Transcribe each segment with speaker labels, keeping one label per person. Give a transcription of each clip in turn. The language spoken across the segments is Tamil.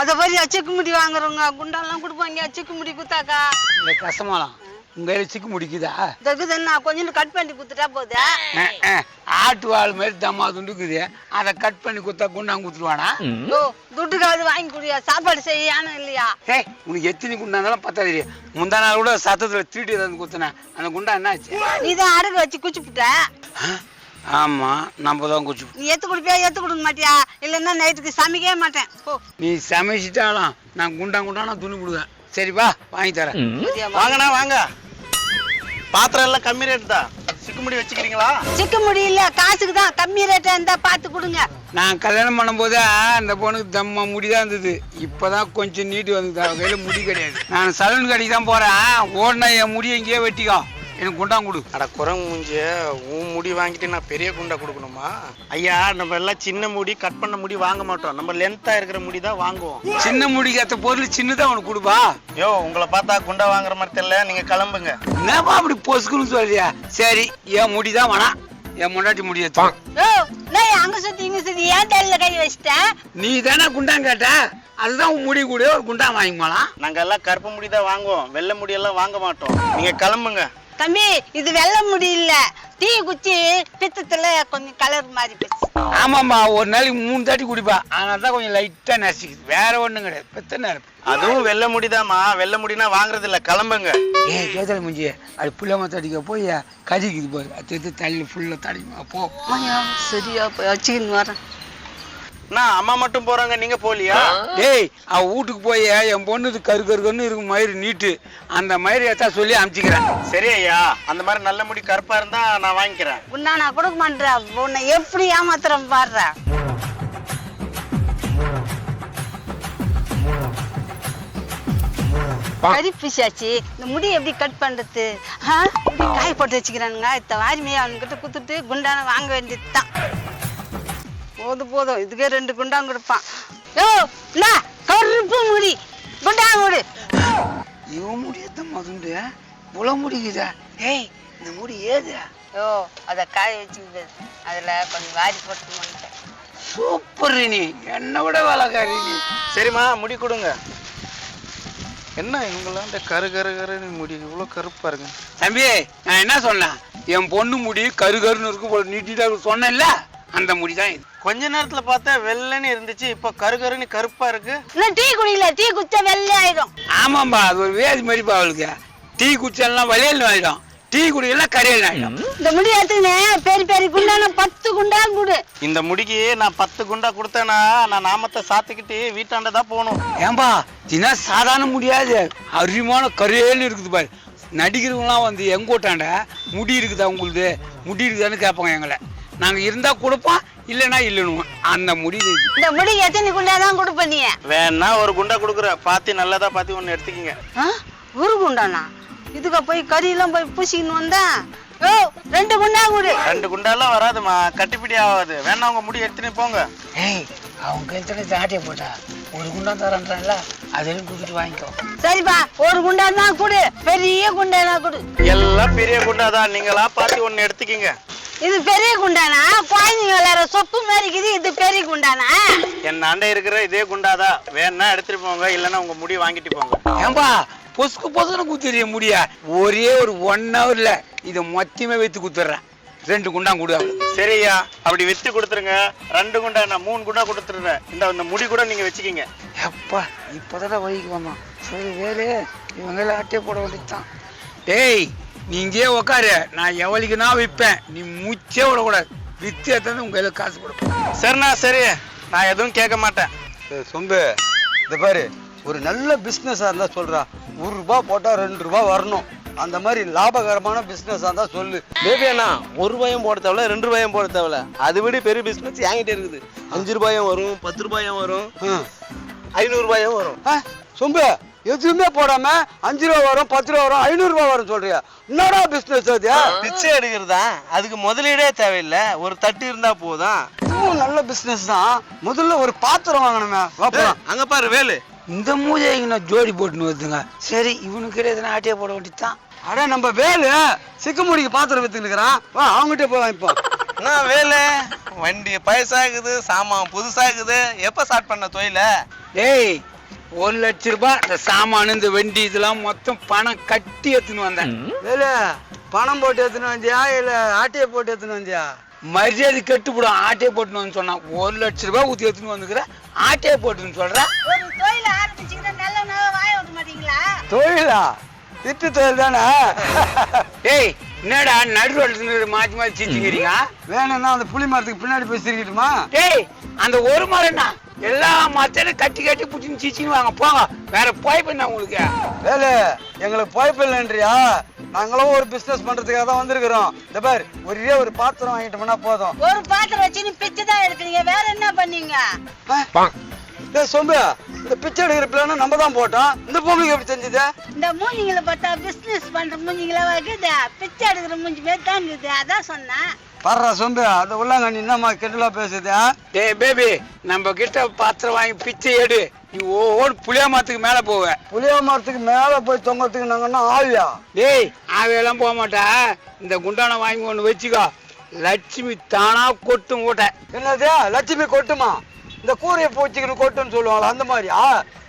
Speaker 1: அதை மாதிரி சிக்கு முடி வாங்குறவங்க குண்டாலாம் கொடுப்பாங்க சிக்கு முடி குத்தாக்கா?
Speaker 2: இந்த கஷ்டமாலாம் உங்க சிக்கு முடிக்குதா?
Speaker 1: தகுது நான் கொஞ்சம் கட் பண்ணி குத்துட்டா
Speaker 2: அஹ். ஆட்டு வால் மாதிரி தம்மா துண்டுக்குது. அதை கட் பண்ணி குத்தா குண்டாங்க குத்துருவானா?
Speaker 1: துட்டுக்காவது வாங்கி குடியா? சாப்பாடு செய்யானு இல்லையா?
Speaker 2: ஏய் உனக்கு எத்தனை குண்டா இருந்தாலும் பத்தாது முந்தா நாள் கூட சத்தத்துல திருடி ஏதாவது குத்துனேன். அந்த குண்டா என்னாச்சு?
Speaker 1: நீ தான் அடகு வச்சு குச்சிப்புட்ட
Speaker 2: ஆமா நம்ம தான் குச்சி
Speaker 1: நீ எத்து குடிப்பியா எத்து கொடுக்க மாட்டியா? இல்லைன்னா நைட்டுக்கு சமைக்கவே மாட்டேன். போ.
Speaker 2: நீ சமைச்சிட்டாலும் நான் குண்டா குண்டானா துணி கொடுவேன் சரிப்பா வாங்கி தரேன்.
Speaker 1: வா.
Speaker 3: வாங்கண்ணா வாங்க. பாத்திரம் எல்லாம் கம்மி ரேட் தான். சிக்குமுடி வச்சுக்கிறீங்களா?
Speaker 1: சிக்க முடியல காசுக்கு தான் கம்மி ரேட்டா இருந்தா பார்த்து கொடுங்க.
Speaker 2: நான் கல்யாணம் பண்ணும்போது அந்த பொண்ணுக்கு தம்ம முடி தான் இருந்தது. இப்பதான் கொஞ்சம் நீட்டு வந்தது. அவ கையில முடி கிடையாது. நான் சலூன் கடைக்கு தான் போறேன். ஓடினா என் முடியை இங்கேயே வெட்டிக்கோ எனக்கு குண்டாங்க கொடு.
Speaker 3: அட குரங்கு மூஞ்சிய உன் முடி வாங்கிட்டு நான் பெரிய குண்டா கொடுக்கணுமா? ஐயா நம்ம எல்லாம் சின்ன முடி கட் பண்ண முடி வாங்க மாட்டோம். நம்ம லென்த்தா இருக்கிற முடி தான் வாங்குவோம்.
Speaker 2: சின்ன முடிக்கு ஏத்த பொருள் சின்னதா உனக்கு கொடுப்பா.
Speaker 3: யோ உங்களை பார்த்தா குண்டா வாங்குற மாதிரி தெரியல. நீங்க கிளம்புங்க.
Speaker 2: என்னப்பா அப்படி பொசுக்குன்னு சொல்றியா? சரி என் முடி தான் வேணாம். என் முன்னாடி முடி எடுத்தான்
Speaker 1: ஓ நான் அங்க சுத்தி இங்க சுத்தி ஏன் தலையில கை வச்சிட்டேன்
Speaker 2: நீ தானே குண்டாங்க கேட்ட? அதுதான் உன் முடி கூட ஒரு குண்டா வாங்கி போலாம்.
Speaker 3: நாங்க எல்லாம் கருப்பு முடி தான் வாங்குவோம். வெள்ளை முடி எல்லாம் வாங்க மாட்டோம். நீங்க கிளம்புங்க.
Speaker 1: தம்பி இது வெள்ளை முடி இல்ல டீ குச்சி பித்தத்துல கொஞ்சம் கலர் மாறி போச்சு.
Speaker 2: ஆமாம்மா ஒரு நாளைக்கு மூணு தாட்டி குடிப்பா. தான் கொஞ்சம் லைட்டா நசிக்குது. வேற ஒண்ணும் கிடையாது. பெத்த இருப்பு
Speaker 3: அதுவும் வெள்ளை முடிதாம்மா வெள்ளை முடினா வாங்குறது இல்ல கிளம்புங்க.
Speaker 2: ஏ கேத்தல முஞ்சி அது புள்ளாம தடிக்க போய் கதிக்குது போய் அது தள்ளி ஃபுல்லா தடிக்குமா போ.
Speaker 1: சரியா போய் வச்சுக்கின்னு வரேன்.
Speaker 3: நான் அம்மா மட்டும் போறாங்க நீங்க போலியா
Speaker 2: டேய் அவ வீட்டுக்கு போய் என் பொண்ணு இது கரு கருன்னு இருக்கும் மயிறு நீட்டு. அந்த மயிறு ஏத்தா சொல்லி அமுச்சிக்கிறேன்.
Speaker 3: சரி ஐயா அந்த மாதிரி நல்ல முடி கருப்பா இருந்தா நான் வாங்கிக்கிறேன்.
Speaker 1: உன்னா நான் கொடுக்க மாட்டேன் உன்னை எப்படி ஏமாத்துறேன் பாடுற கறி பிசாச்சு இந்த முடி எப்படி கட் பண்றது? காய போட்டு வச்சுக்கிறானுங்க இத்த வாரிமையை அவனுக்கிட்ட குத்துட்டு குண்டான வாங்க வேண்டியதுதான். போதும் போதும். இதுக்கே ரெண்டு குண்டான் கொடுப்பான். யோ இல்ல கருப்பு முடி. குண்டான் கொடு
Speaker 2: இவன் முடி எத்த மதுண்டு புல முடிக்குதா? ஏய் இந்த முடி ஏது
Speaker 1: யோ அதை காய வச்சுக்கிது அதில் கொஞ்சம் வாரி போட்டு வந்துட்டேன்
Speaker 2: சூப்பர் நீ. என்னை விட வேலைக்காரி நீ.
Speaker 3: சரிம்மா முடி கொடுங்க. என்ன இவங்கெல்லாம் இந்த கரு கரு கருன்னு முடி? இவ்வளோ கருப்பா இருக்கு.
Speaker 2: தம்பி நான் என்ன சொன்னேன்? என் பொண்ணு முடி கரு கருன்னு இருக்கும் போல நீட்டிட்டா சொன்னேன்ல? அந்த முடி தான் இது.
Speaker 3: கொஞ்ச நேரத்துல பார்த்தா வெள்ளைன்னு இருந்துச்சு இப்போ கரு கருன்னு கருப்பா இருக்கு.
Speaker 1: இன்னும் டீ குடிக்கல டீ குடிச்சா வெள்ளை ஆயிடும்.
Speaker 2: ஆமாம்பா அது ஒரு வேதி மதிப்பா அவளுக்கு. டீ குடிச்செல்லாம் வளையல் ஆயிடும். டீ குடிக்கலாம் கரையல் ஆயிடும்.
Speaker 1: இந்த முடி எடுத்துக்கினேன் பெரிய பெரிய குண்டான பத்து குண்டான் கொடு.
Speaker 3: இந்த முடிக்கு நான் பத்து குண்டா கொடுத்தேன்னா நான் நாமத்தை சாத்திக்கிட்டு வீட்டாண்ட தான் போகணும்.
Speaker 2: ஏன்பா தினா சாதாரண முடியாது அருமையான கரையேன்னு இருக்குது பாரு. நடிக்கிறவங்களாம் வந்து எங்க ஓட்டாண்ட முடி இருக்குதா உங்களுக்கு முடி இருக்குதான்னு கேட்பாங்க எங்களை. நாங்கள் இருந்தால் கொடுப்போம் இல்லைன்னா இல்லைன்னு அந்த முடி இது.
Speaker 1: இந்த முடி எத்தனை குண்டா தான் கொடுப்ப நீ?
Speaker 3: வேணா ஒரு குண்டா கொடுக்குறேன் பார்த்து நல்லதா பார்த்து ஒன்று எடுத்துக்கிங்க?
Speaker 1: ஒரு குண்டானா? இதுக்கு போய் கறியெல்லாம் போய் பூசிக்கின்னு வந்தேன் ஓ ரெண்டு குண்டா கொடு.
Speaker 3: ரெண்டு குண்டாலாம் வராதுமா கட்டிப்பிடி ஆகாது. வேணா உங்க முடி எடுத்துன்னு போங்க.
Speaker 2: ஏய் அவங்க கைத்தனை ஆட்டையை போட்டா ஒரு குண்டான் தரேன்றான்ல அதையும் கொடுத்துட்டு வாங்கிக்கோ.
Speaker 1: சரிப்பா ஒரு குண்டா தான் கொடு. பெரிய குண்டானா கொடு.
Speaker 3: எல்லாம் பெரிய குண்டா தான் நீங்களா பார்த்து ஒன்று எடுத்துக்கிங்க.
Speaker 1: இது பெரிய குண்டானா? குழந்தைங்க விளையாடுற சொப்பு மாதிரி இருக்குது இது பெரிய குண்டானா?
Speaker 3: என் அண்டை இருக்கிற இதே குண்டாதான் வேணா எடுத்துட்டு போங்க இல்லைன்னா உங்க முடி வாங்கிட்டு போங்க.
Speaker 2: ஏன்பா பொசுக்கு பொசுக்கு குத்துறிய முடியா. ஒரே ஒரு ஒன் ஹவர்ல இதை மொத்தமே வைத்து குத்துறேன். ரெண்டு குண்டான் கொடு
Speaker 3: சரியா அப்படி வித்து கொடுத்துருங்க. ரெண்டு குண்டா நான் மூணு குண்டா கொடுத்துருந்தேன் இந்த இந்த முடி கூட நீங்க வச்சுக்கிங்க.
Speaker 2: எப்பா இப்போதான் வழிக்கு வந்தோம் சரி வேறு இவங்கள அட்டையை போட வேண்டியதுதான். டேய் நீ இங்கேயே உக்காரு. நான் எவளிக்குனா விற்பேன் நீ முச்சே விடக்கூடாது. வித்து எடுத்தது உங்க கையில காசு கொடுப்பேன்
Speaker 3: சரிண்ணா சரி. நான் எதுவும் கேட்க மாட்டேன்.
Speaker 4: சொம்பு இந்த பாரு. ஒரு நல்ல பிஸ்னஸாக இருந்தால் சொல்கிறா ஒரு ரூபா போட்டால் ரெண்டு ரூபா வரணும். அந்த மாதிரி லாபகரமான பிஸ்னஸாக இருந்தால் சொல்லு.
Speaker 5: பேபி அண்ணா ஒரு ரூபாயும் போட தேவையில்ல ரெண்டு ரூபாயும் போட தேவையில்ல. அது விட பெரிய பிசினஸ் என்கிட்ட இருக்குது. அஞ்சு ரூபாயும் வரும் பத்து ரூபாயும் வரும்
Speaker 4: ம்.
Speaker 5: ஐநூறு ரூபாயும் வரும்.
Speaker 4: ஆ, சொம்பு. எதுவுமே போடாம அஞ்சு ரூபா வரும் பத்து ரூபா வரும் ஐநூறு ரூபா வரும் சொல்றியா. என்னடா பிஸ்னஸ் அது?
Speaker 5: பிச்சை எடுக்கிறதா? அதுக்கு முதலீடே தேவையில்லை. ஒரு தட்டு இருந்தா போதும்.
Speaker 4: இதுவும் நல்ல பிஸ்னஸ் தான். முதல்ல ஒரு பாத்திரம் வாங்கணுமே. வாப்பா
Speaker 5: அங்க பாரு வேலு.
Speaker 2: இந்த மூஜை நான் ஜோடி போட்டுன்னு வருதுங்க. சரி இவனுக்கு கிடையாது ஆட்டையை போட வேண்டியதுதான்.
Speaker 4: அட நம்ம வேலு சிக்கமுடிக்கு பாத்திரம் வித்துக்கிறான் வா அவங்ககிட்ட போய் வாங்கிப்போம்.
Speaker 5: என்ன வேலு வண்டி பழசாகுது சாமான் புதுசாகுது. எப்ப ஸ்டார்ட் பண்ண தொழில?
Speaker 2: டேய் ஒரு லட்ச ரூபாய் இந்த சாமான் இந்த வண்டி இதெல்லாம் மொத்தம் பணம் கட்டி எடுத்துன்னு வந்தேன்.
Speaker 4: வேலு பணம் போட்டு எடுத்துன்னு வந்தியா? இல்ல ஆட்டையை போட்டு எடுத்துன்னு வந்தியா?
Speaker 2: மரியாதை கட்டுப்படும் ஆட்டையை போட்டுன்னு வந்து சொன்னான். ஒரு லட்ச ரூபாய் ஊற்றி எடுத்துன்னு வந்துக்கிறேன் ஆட்டையை போட்டுன்னு
Speaker 1: ஒரு தொழில்
Speaker 4: திட்டு தொழில் தானே?
Speaker 2: டேய் என்னடா நடு ரோட்ல மாற்றி மாற்றி சிரிச்சுக்கிறீங்க?
Speaker 4: வேணும்னா அந்த புளி மரத்துக்கு பின்னாடி போய் சிரிக்கட்டுமா?
Speaker 2: டேய் அந்த ஒரு மரம்னா எல்லா மரத்தையும் கட்டி கட்டி பிடிச்சின்னு சிச்சின்னு வாங்க. போங்க. வேற போய் பண்ண உங்களுக்கு?
Speaker 4: வேலு எங்களுக்கு பொழப்பு இல்லைன்றியா? நாங்களும் ஒரு பிசினஸ் பண்றதுக்காக தான் வந்திருக்கிறோம். இந்த பாரு ஒரே ஒரு பாத்திரம் வாங்கிட்டோம்னா போதும்.
Speaker 1: ஒரு பாத்திரம் வச்சு நீ பிச்சை தான் எடுக்கிறீங்க. வேற என்ன பண்ணீங்க?
Speaker 4: டேய் சொம்பு இந்த பிச்சை எடுக்கிற பிளான நம்ம தான் போட்டோம். இந்த பொம்பளைக்கு எப்படி செஞ்சது?
Speaker 1: இந்த மூஞ்சிங்களை பார்த்தா பிசினஸ் பண்ற மூஞ்சிங்களா இருக்குது? பிச்சை எடுக்கிற மூஞ்சி பேர் தான் இருக்குது. அதான் சொன்னேன்.
Speaker 4: பர்றா சொம்பு அந்த உள்ளாங்கண்ணி என்னம்மா கெட்டலா பேசுது
Speaker 2: டேய் பேபி நம்ம கிட்ட பாத்திரம் வாங்கி பிச்சை எடு. நீ ஓடு புளியா மரத்துக்கு மேல போவ.
Speaker 4: புளிய மரத்துக்கு மேல போய் தொங்கறதுக்கு நாங்க என்ன ஆவியா
Speaker 2: டேய் ஆவையெல்லாம் போக மாட்டா. இந்த குண்டானை வாங்கி ஒன்று வச்சுக்கோ. லட்சுமி தானா கொட்டும் ஊட்ட
Speaker 4: என்னது? லட்சுமி கொட்டுமா? இந்த கூரையை பூச்சிக்கிட்டு கொட்டுன்னு சொல்லுவாங்களா அந்த மாதிரியா?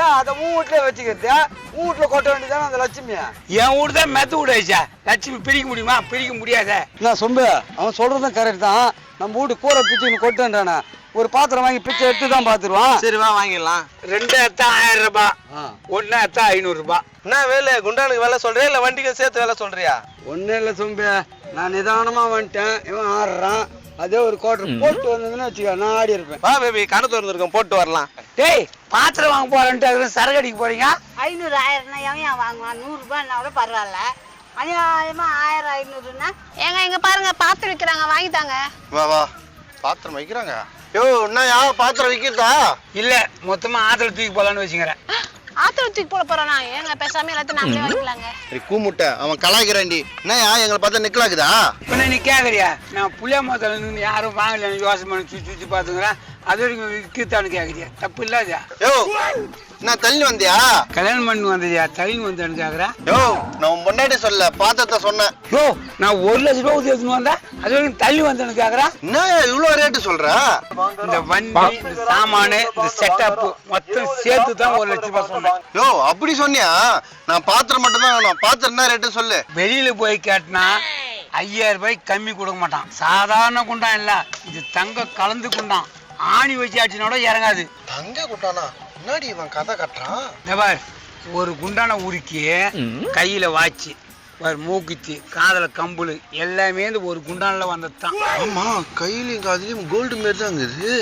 Speaker 4: ஏன் அதை உன் வீட்டுல வச்சுக்கிறது? உன் வீட்டுல கொட்ட வேண்டியதானே அந்த லட்சுமிய
Speaker 2: என் வீடு தான் மெத்த விடாச்சா லட்சுமி பிரிக்க முடியுமா? பிரிக்க முடியாத.
Speaker 4: என்ன சொம்பு? அவன் சொல்றதும் கரெக்ட் தான். நம்ம வீட்டு கூரை பிச்சுன்னு கொட்டுன்றானே. ஒரு பாத்திரம் வாங்கி பிச்சை எடுத்து தான் பாத்துருவான்.
Speaker 5: சரி வா வாங்கிடலாம்.
Speaker 2: ரெண்டு எத்தா ஆயிரம் ரூபாய். ஒன்னு எத்தா ஐநூறு ரூபாய்.
Speaker 5: என்ன வேலை? குண்டானுக்கு வேலை சொல்றியா? இல்ல வண்டிக்கு சேர்த்து வேலை சொல்றியா?
Speaker 4: ஒன்றும் இல்லை சொம்பு. நான் நிதானமா வந்துட்டேன். இவன் ஆடுறான் அதே ஒரு குவார்டர் போட்டு வந்ததுன்னு வச்சுக்க நான் ஆடி இருப்பேன்.
Speaker 5: வா பேபி கடை திறந்துருக்கோம் போட்டு வரலாம்.
Speaker 2: டேய் பாத்திரம் வாங்க போறேன்ட்டு சரக்கு அடிக்க போறீங்க?
Speaker 1: ஐநூறு ஆயிரம்னா எவன் ஏன் வாங்குவான்? நூறு ரூபாய்னா கூட பரவாயில்ல. அநியாயமா ஆயிரம் ஐநூறுனா
Speaker 6: ஏங்க இங்க பாருங்க பாத்து விக்கிறாங்க வாங்கிட்டாங்க
Speaker 3: வா வா. பாத்திரம் வைக்கிறாங்க? யோ என்னயா பாத்திரம் வைக்கிறதா?
Speaker 2: இல்ல மொத்தமா ஆத்துல தூக்கி போலான்னு வச்சுக்கிறேன்.
Speaker 6: ஆத்திர தூக்கி போட போறானா? ஏங்க பேசாம எல்லாத்தையும் நாமளே வாங்கிக்கலாங்க.
Speaker 3: சரி கூமுட்டை. அவன் கலாய்க்கிறான்டி. என்னயா எங்களை பார்த்தா நிக்கலாக்குதா?
Speaker 2: இப்ப நீ கேக்குறியா நான் புளியா மரத்துல இருந்து யாரும் வாங்கலன்னு யோசனை பண்ணி சுத்தி சுத்தி பாத்துக்கிறேன் அது வரைக்கும் விற்கத்தான்னு கேக்குறியா தப்பு இல்லாதயா
Speaker 3: யோ என்ன தள்ளி வந்தியா?
Speaker 2: கல்யாணம் பண்ணி வந்ததியா தள்ளி வந்தான்னு கேக்குறேன்
Speaker 3: யோ நான் பொண்டாட்டி சொல்ல பாத்திரத்தை சொன்னேன்.
Speaker 2: யோ நான் ஒரு லட்ச ரூபா ஊத்தி வந்தேன் அது வரைக்கும் தள்ளி வந்தேன்னு கேக்குறேன்
Speaker 3: என்ன இவ்வளோ ரேட்டு சொல்ற?
Speaker 2: இந்த வண்டி இந்த சாமானு இந்த செட்டப் மொத்தம் சேர்த்து தான் ஒரு லட்ச ரூபாய் சொன்னேன்.
Speaker 3: யோ அப்படி சொன்னியா? நான் பாத்திரம் மட்டும் தான் வேணும் பாத்திரம் என்ன ரேட்டு சொல்லு.
Speaker 2: வெளியில போய் கேட்டினா ஐயாயிரம் ரூபாய்க்கு கம்மி கொடுக்க மாட்டான். சாதாரண குண்டான் இல்ல. இது தங்க கலந்து குண்டான். ஆணி வச்சு ஆச்சுனோட இறங்காது.
Speaker 3: தங்க குட்டானா என்னடி இவன் கதை கட்டுறான்?
Speaker 2: ஒரு குண்டான உருக்கி கையில வாட்சி பார் மூக்குத்தி காதுல கம்புளு எல்லாமே இந்த ஒரு குண்டான்ல வந்தது தான்
Speaker 3: ஆமா கையிலையும் காதுலயும் கோல்டு மாரி தான் இருக்குது.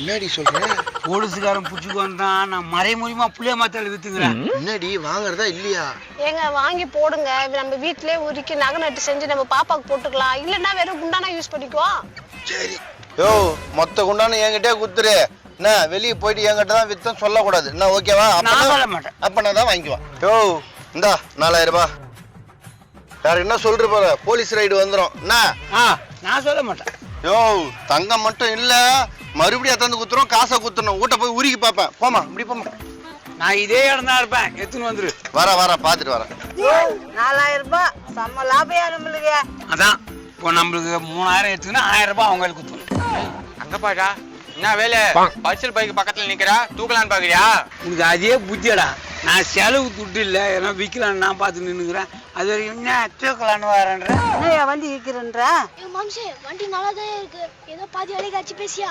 Speaker 3: என்னடி சொல்ற?
Speaker 2: போலீஸுக்காரன் புடிச்சுக்கு வந்தான். நான் மறைமுறியமா புளிய மாத்தால வித்துக்கிறேன்.
Speaker 3: என்னடி வாங்குறதா இல்லையா?
Speaker 6: ஏங்க வாங்கி போடுங்க. நம்ம வீட்லயே உருக்கி நகை நட்டு செஞ்சு நம்ம பாப்பாக்கு போட்டுக்கலாம். இல்லன்னா வெறும் குண்டானா யூஸ் பண்ணிக்குவோம்.
Speaker 3: சரி. யோ மொத்த குண்டான என்கிட்டே குத்துரு. என்ன வெளியே போயிட்டு என்கிட்ட தான் வித்தம் சொல்லக்கூடாது. என்ன ஓகேவா
Speaker 2: நான் சொல்ல மாட்டேன்.
Speaker 3: அப்ப நான் தான் வாங்கிக்குவேன் யோ இந்தா நாலாயிரம் ரூபாய். வேற என்ன சொல்ற போற போலீஸ் ரைடு வந்துரும். என்ன?
Speaker 2: ஆ நான் சொல்ல மாட்டேன்.
Speaker 3: யோ தங்கம் மட்டும் இல்ல. மறுபடியும் எத்தாந்து குத்துறோம் காசை குத்துறோம் வீட்டை போய் உருகி பார்ப்பேன். போமா இப்படி போமா
Speaker 2: நான் இதே இடம் தான் இருப்பேன். எத்துன்னு வந்துரு.
Speaker 3: வர வர பாத்துட்டு வரேன்.
Speaker 1: நாலாயிரம் ரூபாய். செம்ம லாபம் நம்மளுக்கு?
Speaker 2: அதான் இப்போ நம்மளுக்கு மூணாயிரம் எடுத்துக்கினா ஆயிரம் ரூபாய் அவங்களுக்கு கொடுத்துரும்
Speaker 7: அங்க பாடா என்ன வேலை? பரிசல் பைக்கு பக்கத்துல நிக்கிறா? தூக்கலான்னு பாக்குறியா?
Speaker 2: உனக்கு அதே புத்தியடா. நான் செலவு துட்டு இல்லை ஏன்னா விற்கலான்னு நான் பார்த்து நின்றுக்கிறேன் அது வரைக்கும் என்ன தூக்கலான்னு வரேன்ற?
Speaker 1: வண்டி விற்கிறன்ற
Speaker 8: மாம்சே வண்டி நல்லா தான் இருக்கு. ஏதோ பாதி வேலைக்கு ஆச்சு பேசியா?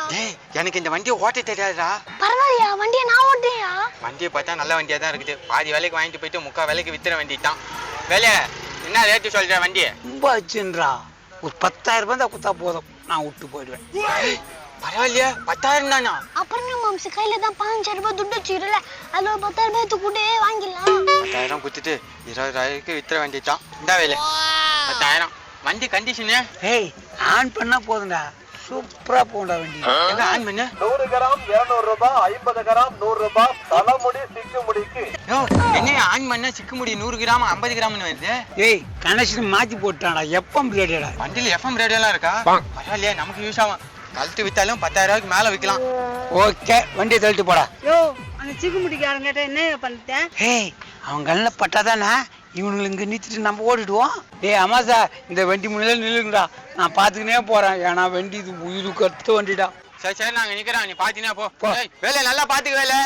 Speaker 7: எனக்கு இந்த வண்டியை ஓட்ட தெரியாதுடா.
Speaker 8: பரவாயில்லையா? வண்டியை நான் ஓட்டேயா
Speaker 7: வண்டியை பார்த்தா நல்ல வண்டியா தான் இருக்குது. பாதி வேலைக்கு வாங்கிட்டு போயிட்டு முக்கா வேலைக்கு வித்துற வேண்டியதான் வேலை என்ன ரேட்டு சொல்ற வண்டி?
Speaker 2: ரொம்ப ஆச்சுன்றா ஒரு பத்தாயிரம் ரூபாய் தான் கொடுத்தா போதும். நான் விட்டு போயிடுவேன்.
Speaker 7: பரவாயில்லையா பத்தாயிரம் தானா?
Speaker 8: அப்புறம் என்ன மாம்சே கையில தான் பதினஞ்சாயிரம் ரூபாய் துட்டு வச்சுக்கிறல அதுல ஒரு பத்தாயிரம் ரூபாய் கூட வாங்கிடலாம்.
Speaker 7: பத்தாயிரம் கொடுத்துட்டு இருபதாயிரக்கு வித்துற வேண்டியதான் இந்த வேலை. பத்தாயிரம். வண்டி கண்டிஷனு
Speaker 2: ஏய் ஆன் பண்ணா போதும்டா. சூப்பரா போகும்டா வண்டி.
Speaker 7: எங்க ஆன் பண்ணு?
Speaker 5: நூறு கிராம் இருநூறு ரூபாய் ஐம்பது கிராம் நூறு ரூபாய் தலைமுடி சிக்கு முடிக்கு.
Speaker 7: என்ன ஆன் பண்ணா? சிக்க முடி நூறு கிராம் ஐம்பது கிராம்னு வருது.
Speaker 2: ஏய் கனெக்ஷன் மாத்தி போட்டான்டா எப்போ ரேடியோடா
Speaker 7: வண்டியில எஃப்எம் ரேடியோலாம் இருக்கா? பரவாயில்லையா நமக்கு யூஸ் ஆகும். கழட்டு வித்தாலும் பத்தாயிரம் ரூபாய்க்கு மேல விற்கலாம்
Speaker 2: ஓகே வண்டியை தள்ளிட்டு போடா.
Speaker 1: யோ அந்த சிக்கு முடிக்காரன் கேட்ட என்ன பண்ணிட்டேன்
Speaker 2: ஏய் அவன் கண்ணில் பட்டாதானே? இவனுங்களை இங்கே நிறுத்திட்டு நம்ம ஓடிடுவோம். ஏய் அம்மாசா இந்த வண்டி முன்னால நில்லுங்கடா. நான் பார்த்துக்கினே போகிறேன் ஏன்னா வண்டி இது உயிருக்கு கத்த வண்டிடா.
Speaker 7: சரி சரி நாங்க நிக்கிறோம். நீ பாத்தீங்கன்னா போ. வேலை நல்லா பாத்துக்க வேலை.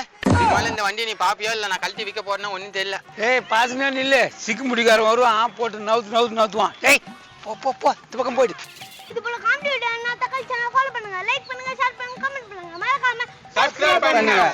Speaker 7: மேல இந்த வண்டியை நீ பாப்பியோ இல்ல நான் கழட்டி விற்க போறேன்னு ஒன்றும் தெரியல.
Speaker 2: ஏய் பாசங்க நில்லு. சிக்கு முடிக்காரன் வருவான் போட்டு நவுத்து நவுத்து நவுத்துவான். ஏய் போ போ போ. இந்த பக்கம் போயிடு.
Speaker 8: இது போல காமெடி வீடியோ நான் தக்காளி சேனல் ஃபாலோ பண்ணுங்க லைக் பண்ணுங்க ஷேர் பண்ணுங்க கமெண்ட் பண்ணுங்க. மறக்காம
Speaker 7: சப்ஸ்கிரைப்
Speaker 2: பண்ணுங்க.